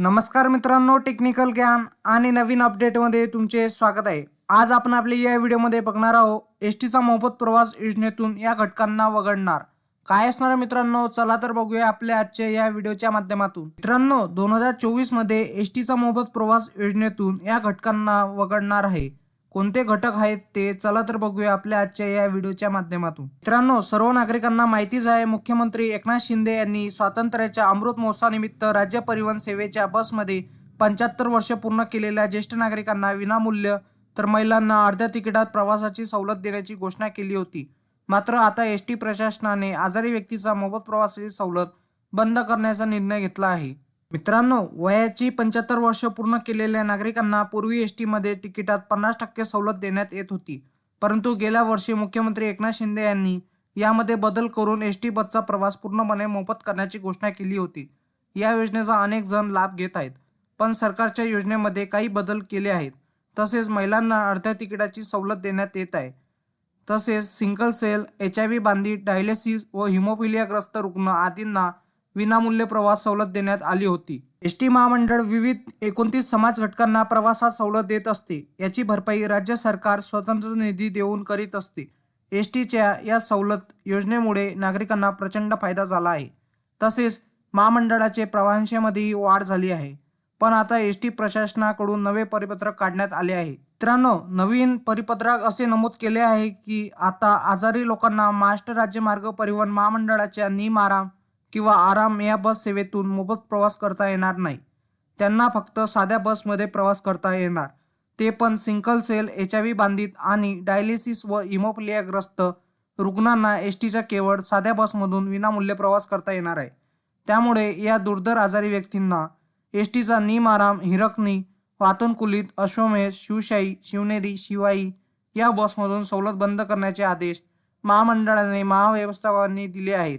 नमस्कार मित्रांनो टेक्निकल ज्ञान आणि नवीन अपडेटमध्ये तुमचे स्वागत आहे. आज आपण आपल्या या व्हिडिओमध्ये बघणार आहोत एस टीचा मोफत प्रवास योजनेतून या घटकांना वगळणार. काय असणार मित्रांनो? चला तर बघूया आपल्या आजच्या या व्हिडिओच्या माध्यमातून. मित्रांनो दोन हजार चोवीसमध्ये एस टीचा मोफत प्रवास योजनेतून या घटकांना वगळणार आहे. कोणते घटक आहेत ते चला तर बघूया आपल्या आजच्या या व्हिडिओच्या माध्यमातून. मित्रांनो सर्व नागरिकांना माहितीच आहे मुख्यमंत्री एकनाथ शिंदे यांनी स्वातंत्र्याच्या अमृत महोत्सवानिमित्त राज्य परिवहन सेवेच्या बसमध्ये पंच्याहत्तर वर्ष पूर्ण केलेल्या ज्येष्ठ नागरिकांना विनामूल्य तर महिलांना अर्ध्या तिकिटात प्रवासाची सवलत देण्याची घोषणा केली होती. मात्र आता एस टी प्रशासनाने आजारी व्यक्तीचा मोफत प्रवासाची सवलत बंद करण्याचा निर्णय घेतला आहे. मित्रांनो वयाची पंच्याहत्तर वर्ष पूर्ण केलेल्या नागरिकांना पूर्वी एस टीमध्ये तिकिटात पन्नास टक्के सवलत देण्यात येत होती. परंतु गेल्या वर्षी मुख्यमंत्री एकनाथ शिंदे यांनी यामध्ये बदल करून एस टी बसचा प्रवास पूर्णपणे मोफत करण्याची घोषणा केली होती. या योजनेचा अनेक जण लाभ घेत आहेत. पण सरकारच्या योजनेमध्ये काही बदल केले आहेत. तसेच महिलांना अर्ध्या तिकिटाची सवलत देण्यात येत आहे. तसेच single cell H I V बांधी डायलिसिस व हिमोफिलियाग्रस्त रुग्ण आदींना विनामूल्य प्रवास सवलत देण्यात आली होती. एस टी महामंडळ विविध एकोणतीस समाज घटकांना प्रवासात सवलत देत असते. याची भरपाई राज्य सरकार स्वतंत्र निधी देऊन करीत असते. एस टीच्या या सवलत योजनेमुळे नागरिकांना प्रचंड फायदा झाला आहे. तसेच महामंडळाचे प्रवाशांमध्येही वाढ झाली आहे. पण आता एस टी प्रशासनाकडून नवे परिपत्रक काढण्यात आले आहे. मित्रांनो नवीन परिपत्रक असे नमूद केले आहे की आता आजारी लोकांना महाराष्ट्र राज्य मार्ग परिवहन महामंडळाच्या निम आराम किंवा आराम या बस सेवेतून मोफत प्रवास करता येणार नाही. त्यांना फक्त साध्या बसमध्ये प्रवास करता येणार. ते पण single cell H I V बांधित आणि डायलिसिस व इमोप्लियाग्रस्त रुग्णांना एस टीच्या केवळ साध्या बसमधून विनामूल्य प्रवास करता येणार आहे. त्यामुळे या दुर्धर आजारी व्यक्तींना एस टीचा निम आराम हिरकणी वातनकुलित अश्वमेध शिवशाही शिवनेरी शिवाई या बसमधून सवलत बंद करण्याचे आदेश महामंडळाने महाव्यवस्थापकांनी दिले आहेत.